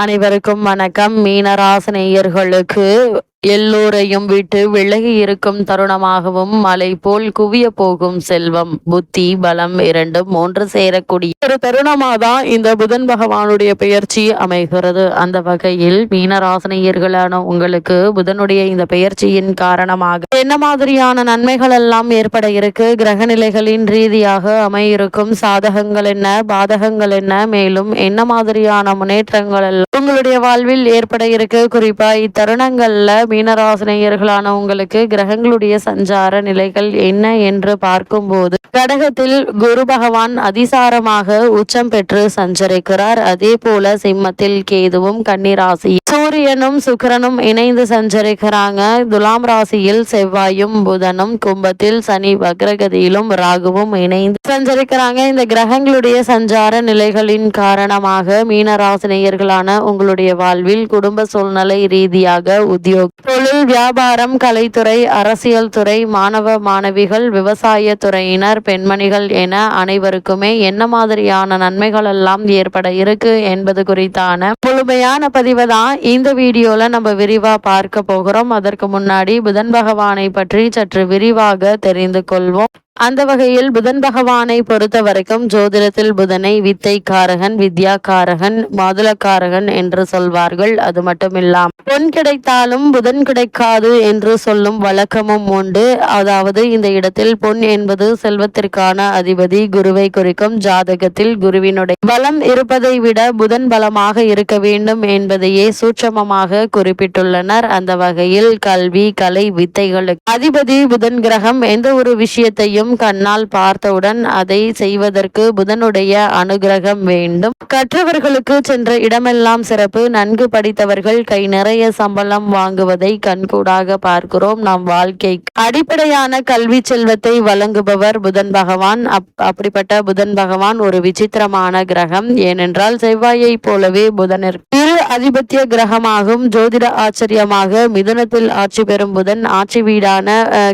அனைவருக்கும் வணக்கம். மீனராசினியர்களுக்கு எல்லோரையும் விட்டு விலகி இருக்கும் தருணமாகவும் மலை போல் குவிய போகும் செல்வம் புத்தி பலம் இரண்டும் ஒன்று சேரக்கூடிய ஒரு தருணமாக தான் இந்த புதன் பகவானுடைய பெயர்ச்சி அமைகிறது. அந்த வகையில் மீனராசனியர்களான உங்களுக்கு புதனுடைய இந்த பெயர்ச்சியின் காரணமாக என்ன மாதிரியான நன்மைகள் எல்லாம் ஏற்பட இருக்கு? கிரக நிலைகளின் ரீதியாக அமையிருக்கும் சாதகங்கள் என்ன? பாதகங்கள் என்ன? மேலும் என்ன மாதிரியான முன்னேற்றங்கள் எல்லாம் உங்களுடைய வாழ்வில் ஏற்பட இருக்கு? குறிப்பா இத்தருணங்கள்ல மீனராசினியர்களான உங்களுக்கு கிரகங்களுடைய சஞ்சார நிலைகள் என்ன என்று பார்க்கும்போது கடகத்தில் குரு பகவான் அதிசாரமாக உச்சம் பெற்று சஞ்சரிக்கிறார். அதே போல சிம்மத்தில் கேதுவும் கன்னிராசி சூரியனும் சுக்கரனும் இணைந்து சஞ்சரிக்கிறாங்க. துலாம் ராசியில் செவ்வாயும் புதனும் கும்பத்தில் சனி வக்ரகதியிலும் ராகுவும் இணைந்து சஞ்சரிக்கிறாங்க. இந்த கிரகங்களுடைய சஞ்சார நிலைகளின் காரணமாக மீனராசினியர்களான உங்களுடைய வாழ்வில் குடும்ப சூழ்நிலை ரீதியாக உத்தியோக தொழில் வியாபாரம் கலைத்துறை அரசியல் துறை மாணவ மாணவிகள் விவசாய துறையினர் பெண்மணிகள் என அனைவருக்குமே என்ன மாதிரியான நன்மைகள் எல்லாம் ஏற்பட இருக்கு என்பது குறித்தான முழுமையான பதிவை தான் இந்த வீடியோல நம்ம விரிவா பார்க்க போகிறோம். அதற்கு முன்னாடி புதன் பகவானை பற்றி சற்று விரிவாக தெரிந்து கொள்வோம். அந்த வகையில் புதன் பகவானை பொறுத்த வரைக்கும் ஜோதிடத்தில் புதனை வித்தைக்காரகன் வித்யாக்காரகன் மாதுளக்காரகன் என்று சொல்வார்கள். அது மட்டுமில்லாம். பொன் கிடைத்தாலும் புதன் கிடைக்காது என்று சொல்லும் வழக்கமும் உண்டு. அதாவது இந்த இடத்தில் பொன் என்பது செல்வத்திற்கான அதிபதி குருவை குறிக்கும் ஜாதகத்தில் குருவினுடைய பலம் இருப்பதை விட புதன் பலமாக இருக்க வேண்டும் என்பதையே சூட்சமமாக குறிப்பிட்டுள்ளனர். அந்த வகையில் கல்வி கலை வித்தைகளுக்கு அதிபதி புதன் கிரகம் எந்த ஒரு விஷயத்தையும் கண்ணால் பார்த்தவுடன் அதை செய்வதற்கு புதனுடைய அனுகிரகம் வேண்டும். கற்றவர்களுக்கு சென்ற இடமெல்லாம் சிறப்பு. நன்கு படித்தவர்கள் கை நிறைய சம்பளம் வாங்குவதை கண்கூடாக பார்க்கிறோம் நம் வாழ்க்கை அடிப்படையான கல்வி செல்வத்தை வழங்குபவர் புதன் பகவான். அப்படிப்பட்ட புதன் பகவான் ஒரு விசித்திரமான கிரகம். ஏனென்றால் செவ்வாயை போலவே புதனிற்கு அதிபத்திய கிரகமாகும். ஜோதிட ஆச்சரியமாக மிதுனத்தில் ஆட்சி பெறும் புதன் ஆட்சி வீடான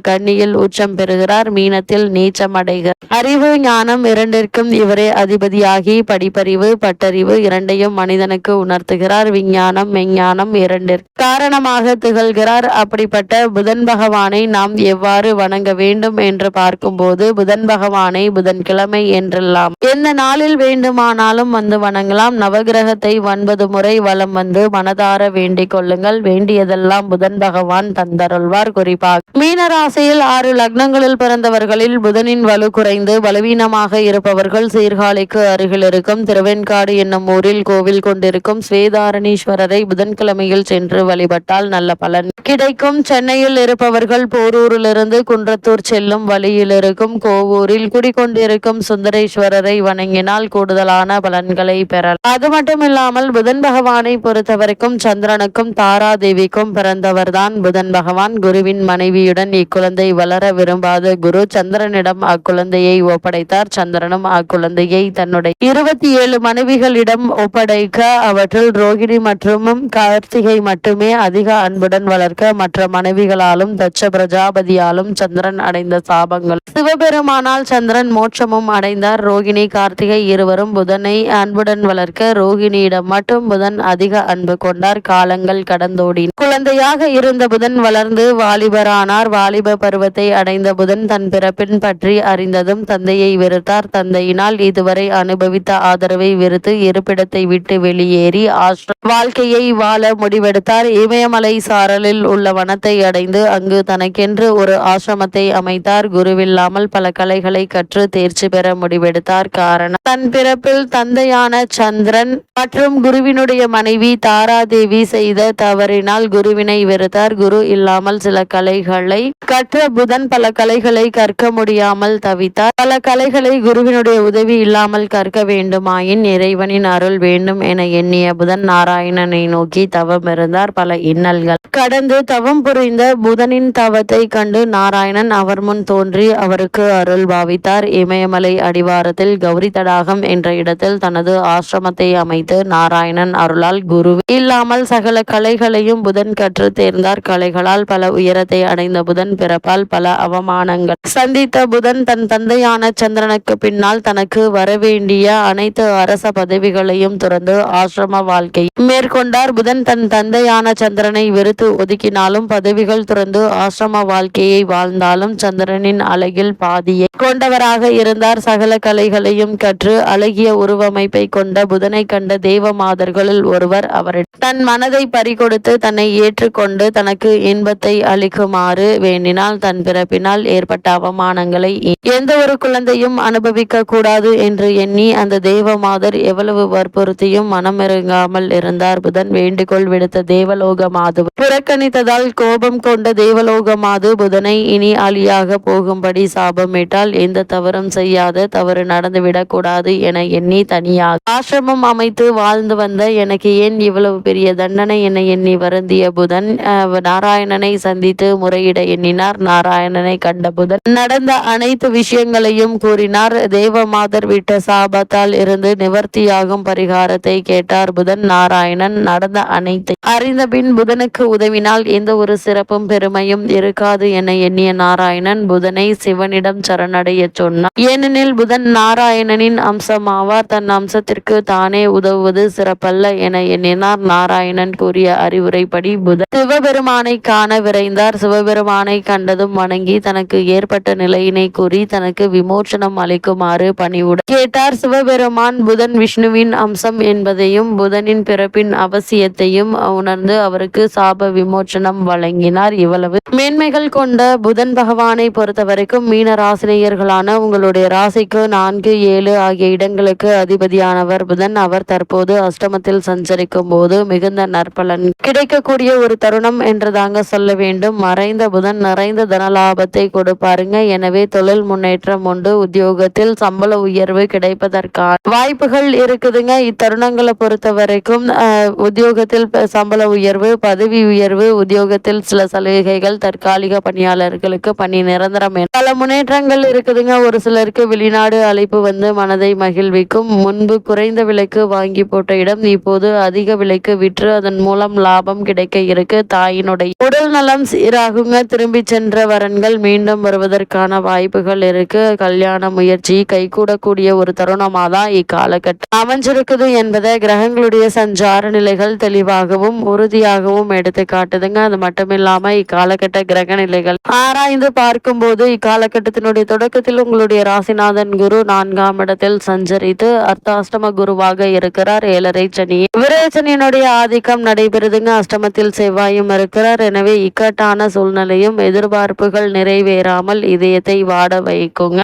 கன்னியில் உச்சம் பெறுகிறார். மீனத்தில் நீச்சம் அடைகிறார் அறிவு ஞானம் இரண்டிற்கும் இவரே அதிபதியாகி படிப்பறிவு பட்டறிவு இரண்டையும் மனிதனுக்கு உணர்த்துகிறார். விஞ்ஞானம் மெஞ்ஞானம் இரண்டிற்கு காரணமாக திகழ்கிறார். அப்படிப்பட்ட புதன் பகவானை நாம் எவ்வாறு வணங்க வேண்டும் என்று பார்க்கும்போது புதன் பகவானை புதன்கிழமை என்றெல்லாம். எந்த நாளில் வேண்டுமானாலும் வந்து வணங்கலாம். நவகிரகத்தை ஒன்பது முறை வலம் வந்து மனதார வேண்டிக் கொள்ளுங்கள். வேண்டியதெல்லாம் புதன் பகவான் தந்தருள்வார் குறிப்பாக. மீனராசியில் ஆறு லக்னங்களில் பிறந்தவர்களில் புதனின் வலு குறைந்து பலவீனமாக இருப்பவர்கள் சீர்காழிக்கு அருகில் இருக்கும். திருவெண்காடு என்னும் ஊரில் கோவில் கொண்டிருக்கும் ஸ்வேதாரணீஸ்வரரை புதன்கிழமையில் சென்று வழிபட்டால் நல்ல பலன் கிடைக்கும். சென்னையில் இருப்பவர்கள் போரூரிலிருந்து குன்றத்தூர் செல்லும் வழியில் இருக்கும். கோவூரில் குடிக்கொண்டிருக்கும் சுந்தரேஸ்வரரை வணங்கினால் கூடுதலான பலன்களை பெறலாம். அது மட்டும் இல்லாமல் புதன் பகவானை பொறுத்த வரைக்கும் சந்திரனுக்கும் தாராதேவிக்கும் பிறந்தவர்தான் புதன் பகவான். குருவின் மனைவியுடன் இக்குழந்தை வளர விரும்பாத குரு சந்திரனிடம் அக்குழந்தையை ஒப்படைத்தார். சந்திரனும் அக்குழந்தையை தன்னுடைய இருபத்தி ஏழு மனைவிகளிடம் ஒப்படைக்க அவற்றில் ரோகிணி மற்றும் கார்த்திகை மட்டுமே அதிக அன்புடன் வளர்க்க மற்ற மனைவிகளாலும் தட்ச பிரஜாபதியாலும் சந்திரன் அடைந்த சாபங்கள். சிவபெருமானால் சந்திரன் மோட்சமும் அடைந்தார். ரோகிணி கார்த்திகை இருவரும் புதனை அன்புடன் வளர்க்க ரோகிணியிடம் மட்டும் புதன் அதிக அன்பு கொண்டார் காலங்கள் கடந்தோடின குழந்தையாக இருந்த புதன் வளர்ந்து வாலிபரானார். வாலிப பருவத்தை அடைந்த புதன் தன் பிறப்பின் பற்றி அறிந்ததும் தந்தையை வெறுத்தார். தந்தையினால் இதுவரை அனுபவித்த ஆதரவை வெறுத்து இருப்பிடத்தை விட்டு வெளியேறி வாழ்க்கையை வாழ முடிவெடுத்தார். இமயமலை சாரலில் உள்ள வனத்தை அடைந்து அங்கு தனக்கென்று ஒரு ஆசிரமத்தை அமைத்தார். குருவில்லாமல் பல கலைகளை கற்று தேர்ச்சி பெற முடிவெடுத்தார். காரணம் தன் பிறப்பில் தந்தையான சந்திரன் மற்றும் குருவினுடைய மனைவி தாராதேவி செய்த தவறினால் குருவினை வெறுத்தார். குரு இல்லாமல் சில கலைகளை கற்ற புதன் பல கலைகளை கற்க முடியாமல் தவித்தார். பல கலைகளை குருவினுடைய உதவி இல்லாமல் கற்க வேண்டுமாயின் இறைவனின் அருள் வேண்டும் என எண்ணிய புதன் நாராயணனை நோக்கி தவம் இருந்தார். பல இன்னல்கள். கடந்து தவம் புரிந்த புதனின் தவத்தை கண்டு நாராயணன் அவர் முன் தோன்றி அவருக்கு அருள் பாவித்தார். இமயமலை அடிவாரத்தில் கௌரி தடாகம் என்ற இடத்தில் தனது ஆசிரமத்தை அமைத்து நாராயணன் அருளால் குரு. இல்லாமல் சகல கலைகளையும் புதன் கற்று தேர்ந்தார். கலைகளால் பல உயரத்தை அடைந்த புதன் பிறப்பால் பல அவமானங்கள். சந்தித்த புதன் தன் தந்தையான சந்திரனுக்கு பின்னால் தனக்கு வரவேண்டிய அனைத்து அரச பதவிகளையும் துறந்து ஆசிரம வாழ்க்கை. மேற்கொண்டார். புதன் தன் தந்தையான சந்திரனை வெறுத்து ஒதுக்கினாலும் பதவிகள் துறந்து ஆசிரம வாழ்க்கையை வாழ்ந்தாலும் சந்திரனின் அழகில் பாதியை கொண்டவராக இருந்தார். சகல கலைகளையும் கற்று அழகிய உருவமைப்பை கொண்ட புதனை கண்ட தேவ மாதர்களில் ஒருவர் அவரிடம் தன் மனதை பறிகொடுத்து தன்னை ஏற்றுக்கொண்டு தனக்கு இன்பத்தை அளிக்குமாறு வேண்டினால் தன் பிறப்பினால் ஏற்பட்ட அவமானங்களை எந்த ஒரு குழந்தையும் அனுபவிக்க கூடாது என்று எண்ணி அந்த தேவ மாதர் எவ்வளவு வற்புறுத்தியும் மனமிறங்காமல் இருந்தார். புதன் வேண்டுகோள் விடுத்த தேவலோக மாது புறக்கணித்ததால் கோபம் கொண்ட தேவலோக மாது புதனை இனி அழியாக போகும்படி சாபமிட்டால் எந்த தவறும் செய்யாத தவறு நடந்துவிடக் கூடாது என எண்ணி தனியாக ஆசிரமம் அமைத்து வாழ்ந்து வந்த எனக்கு ஏன் இவ்வளவு பெரிய தண்டனை என எண்ணி வருந்திய புதன் நாராயணனை சந்தித்து முறையிட எண்ணினார். நாராயணனை கண்ட புதன் நடந்த அனைத்து விஷயங்களையும் கூறினார். தேவமாதர் விட்ட சாபத்தால் இருந்து நிவர்த்தியாகும் பரிகாரத்தை கேட்டார் புதன். நாராயணன் நடந்த அனைத்தை அறிந்த பின் புதனுக்கு உதவினால் எந்த ஒரு சிறப்பும் பெருமையும் இருக்காது என எண்ணிய நாராயணன் புதனை சிவனிடம் சரணடைய சொன்னார் ஏனெனில் புதன் நாராயணனின் அம்சமாவார். தன் அம்சத்திற்கு தானே உதவுவது சிறப்பல்ல என எண்ணினார். நாராயணன் கூறிய அறிவுரைப்படி புத சிவபெருமானை காண விரைந்தார். சிவபெருமானை கண்டதும் வணங்கி தனக்கு ஏற்பட்ட நிலையினை கூறி தனக்கு விமோச்சனம் அளிக்குமாறு பணிவுடன் கேட்டார். சிவபெருமான் புதன் விஷ்ணுவின் அம்சம் என்பதையும் புதனின் பிறப்பின் அவசியத்தையும் உணர்ந்து அவருக்கு சாப விமோச்சனம் வழங்கினார். இவ்வளவு. மேன்மைகள் கொண்ட புதன் பகவானை பொறுத்தவரைக்கும் மீன ராசினியர்களான உங்களுடைய ராசிக்கு நான்கு ஏழு ஆகிய இடங்களுக்கு அதிபதியானவர் புதன். அவர் தற்போது அஷ்டமத்தில் சஞ்சரிக்கும் போது மிகுந்த நற்பலன். கிடைக்கக்கூடிய ஒரு தருணம் என்று தாங்க சொல்ல வேண்டும். மறைந்த புதன் நிறைந்த தனலாபத்தை கொடுப்பாருங்க. எனவே தொழில் முன்னேற்றம் உண்டு. உத்தியோகத்தில் சம்பள உயர்வு கிடைப்பதற்கான வாய்ப்புகள் இருக்குதுங்க. இத்தருணங்களை பொறுத்த வரைக்கும் உத்தியோகத்தில் சம்பள உயர்வு பதவி உயர்வு உத்தியோகத்தில் சில சலுகைகள் தற்காலிக பணியாளர்களுக்கு பணி நிரந்தரம் பல முன்னேற்றங்கள் இருக்குதுங்க. ஒரு சிலருக்கு வெளிநாடு அழைப்பு வந்து மனதை மகிழ்விக்கும். முன்பு குறைந்த விலைக்கு வாங்கி போட்ட இடம் இப்போது அதிக விலைக்கு விற்று அதன் மூலம் லாபம் கிடைக்க இருக்கு. தாயினுடைய உடல் நலம் சீராகுங்க. திரும்பி சென்ற வரன்கள் மீண்டும் வருவதற்கான வாய்ப்புகள் இருக்கு. கல்யாண முயற்சி கைகூடக்கூடிய ஒரு தருணமா தான் இக்காலகட்டம். அமைஞ்சிருக்குது என்பதை கிரகங்களுடைய சஞ்சார நிலைகள் தெளிவாகவும் உறுதியாகவும் எடுத்து காட்டுதுங்க. அது மட்டும் இல்லாம இக்காலகட்ட கிரக நிலைகள். ஆராய்ந்து பார்க்கும்போது இக்காலகட்டத்தினுடைய தொடக்கத்தில் உங்களுடைய ராசிநாதன் குரு நான்காம் இடத்தில் சஞ்சரித்து அர்த்தாஷ்டம குருவாக இருக்கிறார். ஏழரை சனி. விரயசனியினுடைய ஆதிக்கம் நடைபெறுதுங்க. அஷ்டமத்தில் செவ்வாயும் இருக்கிறார். எனவே இக்கட்டான சூழ்நிலையும் எதிர்பார்ப்புகள் நிறைவேறாமல் இதயத்தை வாட வைக்குங்க.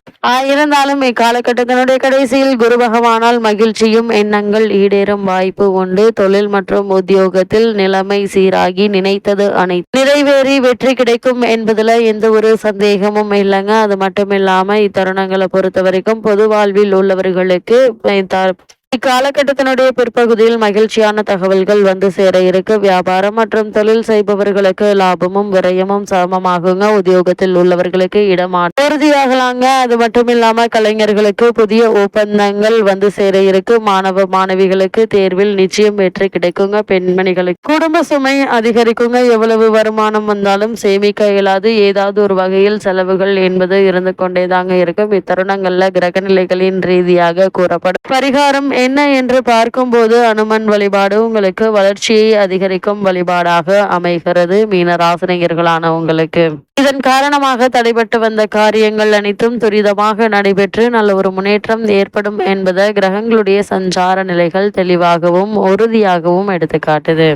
இருந்தாலும் இக்காலகட்டத்தினுடைய கடைசியில் குரு பகவானால் மகிழ்ச்சியும் எண்ணங்கள் ஈடேறும் வாய்ப்பு உண்டு. தொழில் மற்றும் உத்தியோகத்தில் நிலைமை சீராகி நினைத்தது அனைத்து நிறைவேறி வெற்றி கிடைக்கும் என்பதுல எந்த ஒரு சந்தேகமும் இல்லைங்க. அது மட்டும் இல்லாம இத்தருணங்களை பொறுத்த வரைக்கும் பொது வாழ்வில் உள்ளவர்களுக்கு இக்காலகட்டத்தினுடைய பிற்பகுதியில் மகிழ்ச்சியான தகவல்கள் வந்து சேர இருக்கு. வியாபாரம் மற்றும் தொழில் செய்பவர்களுக்கு லாபமும் விரயமும் சமமாகுங்க. உத்தியோகத்தில் உள்ளவர்களுக்கு இடமாற்றம் உறுதியாகலாங்க. அது மட்டும் இல்லாம கலைஞர்களுக்கு புதிய ஒப்பந்தங்கள் வந்து சேர இருக்கு. மாணவ மாணவிகளுக்கு தேர்வில் நிச்சயம் வெற்றி கிடைக்குங்க. பெண்மணிகளுக்கு குடும்ப சுமை அதிகரிக்குங்க. எவ்வளவு வருமானம் வந்தாலும் சேமிக்க இயலாது. ஏதாவது ஒரு வகையில் செலவுகள் என்பது இருந்து கொண்டேதாங்க இருக்கும். இத்தருணங்கள்ல கிரகநிலைகளின் ரீதியாக கூறப்படும். பரிகாரம் என்ன என்று பார்க்கும்போது அனுமன் வழிபாடு உங்களுக்கு வளர்ச்சியை அதிகரிக்கும் வழிபாடாக அமைகிறது. மீன ராசினியர்களான உங்களுக்கு. இதன் காரணமாக தடைபட்டு வந்த காரியங்கள் அனைத்தும் துரிதமாக நடைபெற்று நல்ல ஒரு முன்னேற்றம் ஏற்படும் என்பதை கிரகங்களுடைய சஞ்சார நிலைகள் தெளிவாகவும் உறுதியாகவும் எடுத்துக்காட்டுது.